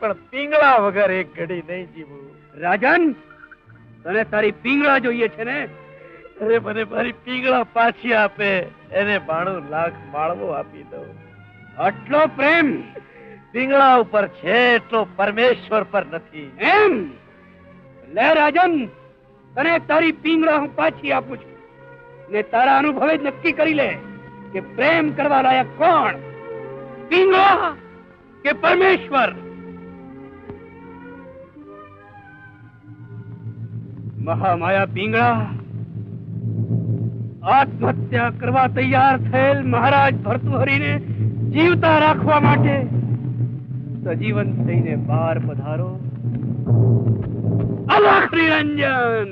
પણ પિંગળા વગર એક ઘડી નહીં જીવું. રાજન તને તારી પિંગળા જોઈએ છે ને? અરે મને મારી પિંગળા પાછી આપે. એને બાણું લાખ માળવો આપી દઉં. આટલો પ્રેમ? પિંગળા ઉપર છે એટલો પરમેશ્વર પર નથી. એમ? લે રાજન તને તારી પિંગળા હું પાછી આપું છું. ને તારા અનુભવે જ નક્કી કરી લે કે પ્રેમ કરવા લાયક કોણ? પિંગળા કે પરમેશ્વર? મહામાયા પીંગળા, આત્મહત્યા કરવા તૈયાર થયેલ મહારાજ ભર્તુહરીને જીવતા રાખવા માટે સજીવન થઈને બહાર પધારો. અલખ નિરંજન